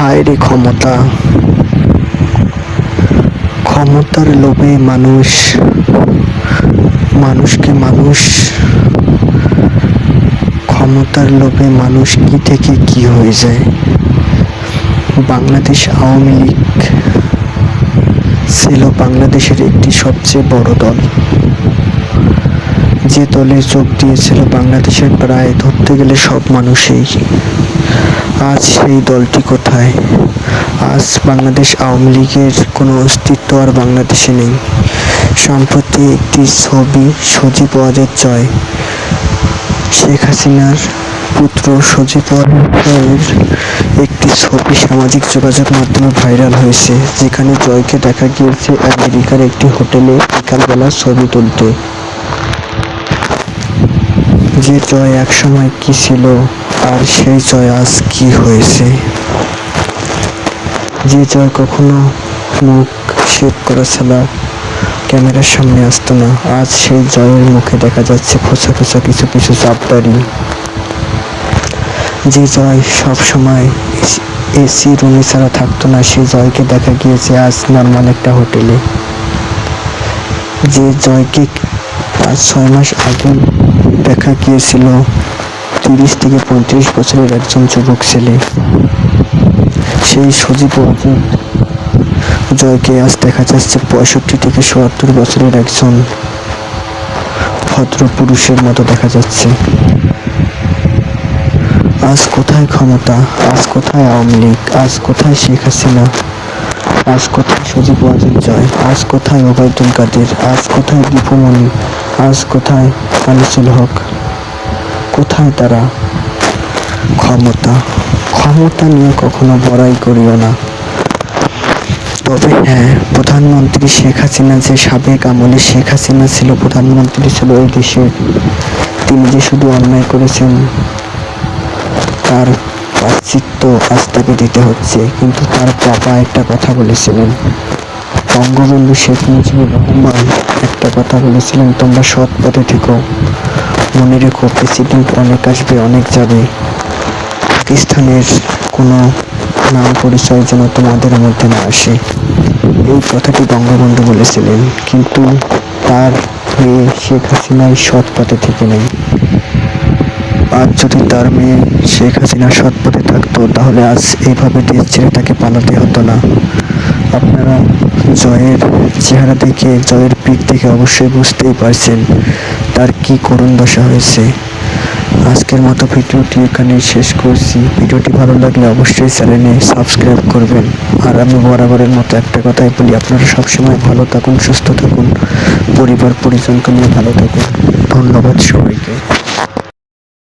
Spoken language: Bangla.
হায় রে ক্ষমতা। ক্ষমতার লোভে মানুষ, মানুষকে মানুষ। ক্ষমতার লোভে মানুষ কি থেকে কি হয়ে যায়? বাংলাদেশ আওয়ামী লীগ ছিল বাংলাদেশের একটি সবচেয়ে বড় দল। যে দলে যোগ দিয়েছিল বাংলাদেশের প্রায় ধরতে গেলে সব মানুষই। আজ সেই দলটি কোথায়? আজ বাংলাদেশ আওয়ামী লীগের কোনো অস্তিত্ব আর বাংলাদেশে নেই। সম্প্রতি একটি ছবি সজীব ওয়াজেদ জয়, শেখ হাসিনার পুত্র সজীব ওয়াজেদ একটি ছবি সামাজিক যোগাযোগ মাধ্যমে ভাইরাল হয়েছে, যেখানে জয়কে দেখা গিয়েছে আমেরিকার একটি হোটেলে বিকালবেলা ছবি তুলতে। যে জয় একসময় কি ছিল আর সেই জয় আজ কি হয়েছে? যে জয় কখনো মুখ শেপ করা ছাড়া ক্যামেরার সামনে আসতো না, আজ সেই জয়ের মুখে দেখা যাচ্ছে খোসা খোসা কিছু কিছু চাপদারি যে জয় সব সময় এসি রুমে ছাড়া থাকতো না সেই জয়কে দেখা গিয়েছে আজ নর্মাল একটা হোটেলে। যে জয়কে আজ ছয় মাস আগে দেখা গিয়েছিল তিরিশ থেকে পঁয়ত্রিশ বছরের একজন যুবক ছেলে। সেই সজীব ওয়াজেদ জয়কে আজ দেখা যাচ্ছে পঁয়ষট্টি থেকে চুয়াত্তর বছরের একজন ভদ্র পুরুষের মতো দেখা যাচ্ছে। আজ কোথায় ক্ষমতা? আজ কোথায় আওয়ামী লীগ? আজ কোথায় শেখ হাসিনা? আজ কোথায় সজীব ওয়াজেদ জয়? আজ কোথায় ওবায়দুল কাদের? আজ কোথায় দীপুমণি আজ কোথায় আনিসুল হক? কোথায় তারা? ক্ষমতা ক্ষমতা নিয়ে কখনো বড়াই করিও না। তবে হ্যাঁ প্রধানমন্ত্রী শেখ হাসিনা যে সাবেক আমলে শেখ হাসিনা ছিল, প্রধানমন্ত্রী ছিল এই দেশের তিনি যে শুধু অন্যায় করেছেন, তার প্রাশ্চিত্য আজ তাকে দিতে হচ্ছে। কিন্তু তার বাবা একটা কথা বলেছিলেন। বঙ্গবন্ধু শেখ মুজিবুর রহমান একটা কথা বলেছিলেন, তোমরা সৎ পথে থেকো। মনে রেখো প্রেসিডেন্ট অনেক আসবে, অনেক যাবে। পাকিস্তানের কোনো নাম পরিচয় যেন তোমাদের মধ্যে না আসে। এই কথাটি বঙ্গবন্ধু বলেছিলেন, কিন্তু তার মেয়ে শেখ হাসিনাই সৎ পথে থেকে নেই। আজ যদি তার মেয়ে শেখ হাসিনা সৎ পথে থাকতো, তাহলে আজ এইভাবে দেশ ছেড়ে তাকে পালাতে হতো না। আপনারা জয়ের চেহারা দেখে, জয়ের পিক দেখে অবশ্যই বুঝতেই পারছেন তার কি করুণ দশা হয়েছে? আজকের মতো ভিডিওটি এখানে শেষ করছি। ভিডিওটি ভালো লাগলে অবশ্যই চ্যানেলে সাবস্ক্রাইব করবেন। আর আমি বরাবরের মতো একটা কথাই বলি, আপনারা সবসময় ভালো থাকুন, সুস্থ থাকুন পরিবার পরিজনকে নিয়ে ভালো থাকুন। ধন্যবাদ সবাইকে।